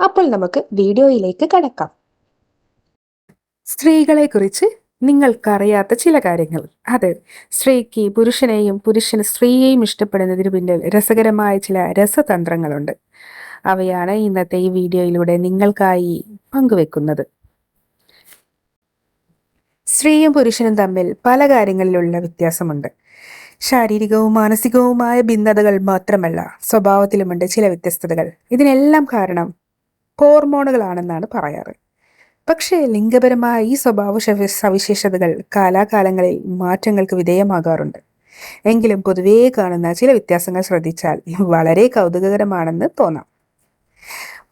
അപ്പോൾ നമുക്ക് വീഡിയോയിലേക്ക് കടക്കാം. സ്ത്രീകളെ കുറിച്ച് നിങ്ങൾക്കറിയാത്ത ചില കാര്യങ്ങൾ. അതെ സ്ത്രീക്ക് പുരുഷനെയും പുരുഷന് സ്ത്രീയെയും ഇഷ്ടപ്പെടുന്നതിന് പിന്നിൽ രസകരമായ ചില രസതന്ത്രങ്ങളുണ്ട്. അവയാണ് ഇന്നത്തെ ഈ വീഡിയോയിലൂടെ നിങ്ങൾക്കായി പങ്കുവെക്കുന്നത്. സ്ത്രീയും പുരുഷനും തമ്മിൽ പല കാര്യങ്ങളിലുള്ള വ്യത്യാസമുണ്ട്. ശാരീരികവും മാനസികവുമായ ഭിന്നതകൾ മാത്രമല്ല സ്വഭാവത്തിലുമുണ്ട് ചില വ്യത്യസ്തതകൾ. ഇതിനെല്ലാം കാരണം ഹോർമോണുകളാണെന്നാണ് പറയാറ്. പക്ഷേ ലിംഗപരമായ ഈ സ്വഭാവ സവിശേഷതകൾ കാലാകാലങ്ങളിൽ മാറ്റങ്ങൾക്ക് വിധേയമാകാറുണ്ട്. എങ്കിലും പൊതുവേ കാണുന്ന ചില വ്യത്യാസങ്ങൾ ശ്രദ്ധിച്ചാൽ വളരെ കൗതുകകരമാണെന്ന് തോന്നാം.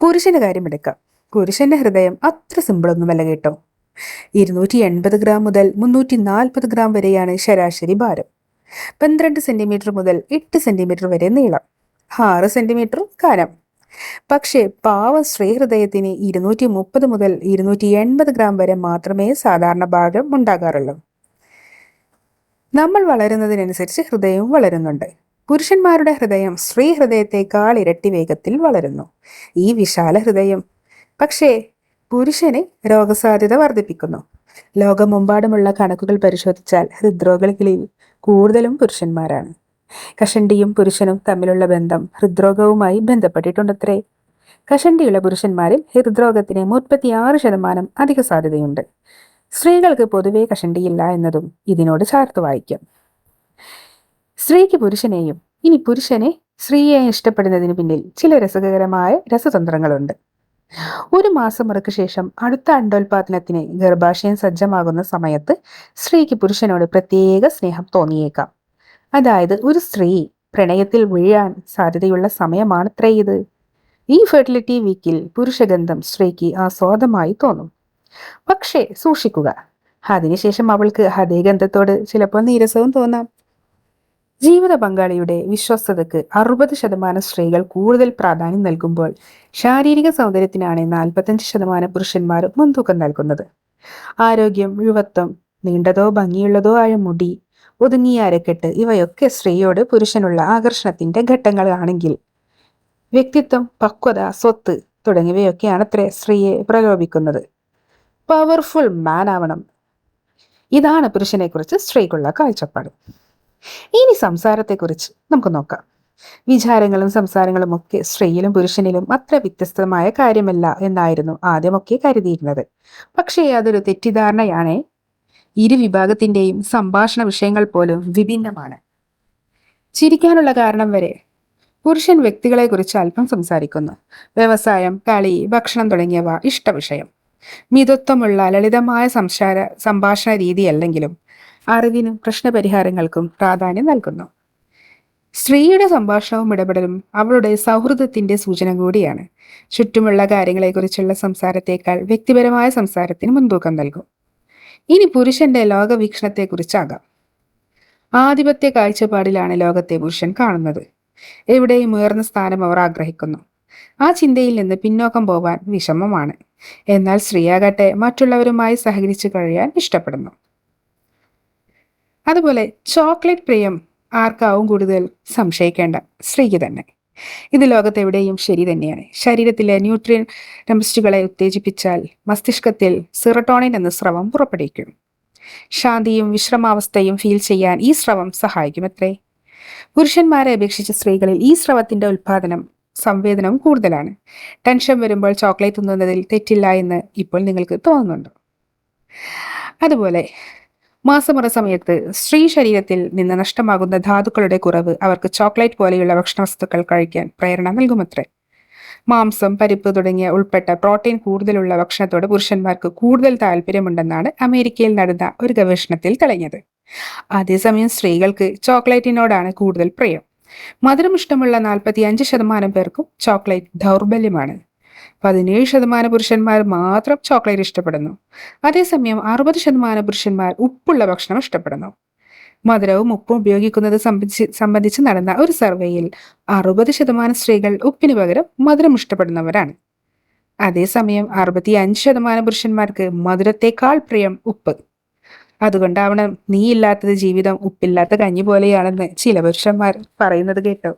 പുരുഷന്റെ കാര്യമെടുക്കാം പുരുഷന്റെ ഹൃദയം അത്ര സിമ്പിളൊന്നുമല്ല കേട്ടോ. ഇരുന്നൂറ്റി എൺപത് ഗ്രാം മുതൽ മുന്നൂറ്റി നാൽപ്പത് ഗ്രാം വരെയാണ് ശരാശരി ഭാരം. പന്ത്രണ്ട് സെന്റിമീറ്റർ മുതൽ എട്ട് സെന്റിമീറ്റർ വരെ നീളം. ആറ് സെന്റിമീറ്റർ കനം. പക്ഷേ പാവ സ്ത്രീ ഹൃദയത്തിന് ഇരുന്നൂറ്റി മുപ്പത് മുതൽ ഇരുന്നൂറ്റി എൺപത് ഗ്രാം വരെ മാത്രമേ സാധാരണ ഭാരം ഉണ്ടാകാറുള്ളൂ. നമ്മൾ വളരുന്നതിനനുസരിച്ച് ഹൃദയവും വളരുന്നുണ്ട്. പുരുഷന്മാരുടെ ഹൃദയം സ്ത്രീ ഹൃദയത്തെക്കാൾ ഇരട്ടി വേഗത്തിൽ വളരുന്നു. ഈ വിശാല ഹൃദയം പക്ഷേ പുരുഷന് രോഗസാധ്യത വർദ്ധിപ്പിക്കുന്നു. ലോകമെമ്പാടുമുള്ള കണക്കുകൾ പരിശോധിച്ചാൽ ഹൃദ്രോഗികളിൽ കൂടുതലും പുരുഷന്മാരാണ്. കഷണ്ടിയും പുരുഷനും തമ്മിലുള്ള ബന്ധം ഹൃദ്രോഗവുമായി ബന്ധപ്പെട്ടിട്ടുണ്ടത്രേ. കഷണ്ടിയുള്ള പുരുഷന്മാരിൽ ഹൃദ്രോഗത്തിന് മുപ്പത്തിയാറ് ശതമാനം അധിക സാധ്യതയുണ്ട്. സ്ത്രീകൾക്ക് പൊതുവേ കഷണ്ടിയില്ല എന്നതും ഇതിനോട് ചേർത്ത് വായിക്കാം. സ്ത്രീക്ക് പുരുഷനെയും ഇനി പുരുഷനെ സ്ത്രീയെ ഇഷ്ടപ്പെടുന്നതിന് പിന്നിൽ ചില രസകരമായ രസതന്ത്രങ്ങളുണ്ട്. ഒരു മാസം മുറയ്ക്ക് ശേഷം അടുത്ത അണ്ടോൽപാദനത്തിന് ഗർഭാശയം സജ്ജമാകുന്ന സമയത്ത് സ്ത്രീക്ക് പുരുഷനോട് പ്രത്യേക സ്നേഹം തോന്നിയേക്കാം. അതായത് ഒരു സ്ത്രീ പ്രണയത്തിൽ വീഴാൻ സാധ്യതയുള്ള സമയമാണത്രേ ഇത്. ഈ ഫെർട്ടിലിറ്റി വീക്കിൽ പുരുഷഗന്ധം സ്ത്രീക്ക് ആസ്വാദമായി തോന്നും. പക്ഷേ സൂക്ഷിക്കുക. അതിനുശേഷം അവൾക്ക് അതേ ഗന്ധത്തോട് ചിലപ്പോൾ നീരസവും തോന്നാം. ജീവിത പങ്കാളിയുടെ വിശ്വസ്തതയ്ക്ക് അറുപത് ശതമാനം സ്ത്രീകൾ കൂടുതൽ പ്രാധാന്യം നൽകുമ്പോൾ ശാരീരിക സൗന്ദര്യത്തിനാണ് നാൽപ്പത്തഞ്ച് ശതമാനം പുരുഷന്മാർ മുൻതൂക്കം നൽകുന്നത്. ആരോഗ്യം യുവത്വം നീണ്ടതോ ഭംഗിയുള്ളതോ ആയ മുടി ഒതുങ്ങിയ അരക്കെട്ട് ഇവയൊക്കെ സ്ത്രീയോട് പുരുഷനുള്ള ആകർഷണത്തിന്റെ ഘട്ടങ്ങളാണെങ്കിൽ. വ്യക്തിത്വം പക്വത സ്വത്ത് തുടങ്ങിയവയൊക്കെയാണത്രേ സ്ത്രീയെ പ്രലോഭിക്കുന്നത്. പവർഫുൾ മാൻ ആവണം. ഇതാണ് പുരുഷനെക്കുറിച്ച് സ്ത്രീക്കുള്ള കാഴ്ചപ്പാട്. ഇനി സംസാരത്തെക്കുറിച്ച് നമുക്ക് നോക്കാം. വിചാരങ്ങളും സംസാരങ്ങളും ഒക്കെ സ്ത്രീയിലും പുരുഷനിലും അത്ര വ്യത്യസ്തമായ കാര്യമല്ല എന്നായിരുന്നു ആദ്യമൊക്കെ കരുതിയിരുന്നത്. പക്ഷേ അതൊരു തെറ്റിദ്ധാരണയാണ്. ഇരു വിഭാഗത്തിന്റെയും സംഭാഷണ വിഷയങ്ങൾ പോലും വിഭിന്നമാണ്. ചിരിക്കാനുള്ള കാരണം വരെ പുരുഷൻ വ്യക്തികളെക്കുറിച്ച് അല്പം സംസാരിക്കുന്നു. വ്യവസായം കളി ഭക്ഷണം തുടങ്ങിയവ ഇഷ്ടവിഷയം മിതത്വമുള്ള ലളിതമായ സംസാര സംഭാഷണ രീതിയല്ലെങ്കിലും അറിവിനും പ്രശ്നപരിഹാരങ്ങൾക്കും പ്രാധാന്യം നൽകുന്നു. സ്ത്രീയുടെ സംഭാഷണവും ഇടപെടലും അവളുടെ സൗഹൃദത്തിന്റെ സൂചന കൂടിയാണ്. ചുറ്റുമുള്ള കാര്യങ്ങളെക്കുറിച്ചുള്ള സംസാരത്തേക്കാൾ വ്യക്തിപരമായ സംസാരത്തിന് മുൻതൂക്കം നൽകും. ഇനി പുരുഷന്റെ ലോകവീക്ഷണത്തെക്കുറിച്ചാകാം. ആധിപത്യ കാഴ്ചപ്പാടിലാണ് ലോകത്തെ പുരുഷൻ കാണുന്നത്. എവിടെയും ഉയർന്ന സ്ഥാനം അവർ ആഗ്രഹിക്കുന്നു. ആ ചിന്തയിൽ നിന്ന് പിന്നോക്കം പോവാൻ വിഷമമാണ്. എന്നാൽ സ്ത്രീയാകട്ടെ മറ്റുള്ളവരുമായി സഹകരിച്ചു കഴിയാൻ ഇഷ്ടപ്പെടുന്നു. അതുപോലെ ചോക്ലേറ്റ് പ്രിയം ആർക്കാവും കൂടുതൽ സംശയിക്കേണ്ട സ്ത്രീക്ക് തന്നെ. ഇത് ലോകത്തെവിടെയും ശരി തന്നെയാണ്. ശരീരത്തിലെ ന്യൂട്രിയൻ ടെംസ്റ്റുകളെ ഉത്തേജിപ്പിച്ചാൽ മസ്തിഷ്കത്തിൽ സിറട്ടോണിൻ എന്ന സ്രവം പുറപ്പെടുവിക്കും. ശാന്തിയും വിശ്രമാവസ്ഥയും ഫീൽ ചെയ്യാൻ ഈ സ്രവം സഹായിക്കുമത്രേ. പുരുഷന്മാരെ അപേക്ഷിച്ച് സ്ത്രീകളിൽ ഈ സ്രവത്തിന്റെ ഉത്പാദനം സംവേദനം കൂടുതലാണ്. ടെൻഷൻ വരുമ്പോൾ ചോക്ലേറ്റ് തിന്നുന്നതിൽ തെറ്റില്ല എന്ന് ഇപ്പോൾ നിങ്ങൾക്ക് തോന്നുന്നുണ്ടോ? അതുപോലെ മാസമുറ സമയത്ത് സ്ത്രീ ശരീരത്തിൽ നിന്ന് നഷ്ടമാകുന്ന ധാതുക്കളുടെ കുറവ് അവർക്ക് ചോക്ലേറ്റ് പോലെയുള്ള ഭക്ഷണ വസ്തുക്കൾ കഴിക്കാൻ പ്രേരണ നൽകുമത്രേ. മാംസം പരിപ്പ് തുടങ്ങിയ ഉൾപ്പെട്ട പ്രോട്ടീൻ കൂടുതലുള്ള ഭക്ഷണത്തോട് പുരുഷന്മാർക്ക് കൂടുതൽ താല്പര്യമുണ്ടെന്നാണ് അമേരിക്കയിൽ നടന്ന ഒരു ഗവേഷണത്തിൽ തെളിഞ്ഞത്. അതേസമയം സ്ത്രീകൾക്ക് ചോക്ലേറ്റിനോടാണ് കൂടുതൽ പ്രിയം. മധുരം ഇഷ്ടമുള്ള നാൽപ്പത്തി അഞ്ച് ശതമാനം പേർക്കും ചോക്ലേറ്റ് ദൗർബല്യമാണ്. പതിനേഴ് ശതമാനം പുരുഷന്മാർ മാത്രം ചോക്ലേറ്റ് ഇഷ്ടപ്പെടുന്നു. അതേസമയം അറുപത് ശതമാനം പുരുഷന്മാർ ഉപ്പുള്ള ഭക്ഷണം ഇഷ്ടപ്പെടുന്നു. മധുരവും ഉപ്പും ഉപയോഗിക്കുന്നത് സംബന്ധിച്ച് സംബന്ധിച്ച് നടന്ന ഒരു സർവേയിൽ അറുപത് ശതമാനം സ്ത്രീകൾ ഉപ്പിന് പകരം മധുരം ഇഷ്ടപ്പെടുന്നവരാണ്. അതേസമയം അറുപത്തി അഞ്ച് ശതമാനം പുരുഷന്മാർക്ക് മധുരത്തെക്കാൾ പ്രിയം ഉപ്പ്. അതുകൊണ്ടാവണം നീ ഇല്ലാത്തത് ജീവിതം ഉപ്പില്ലാത്ത കഞ്ഞി പോലെയാണെന്ന് ചില പുരുഷന്മാർ പറയുന്നത് കേട്ടോ.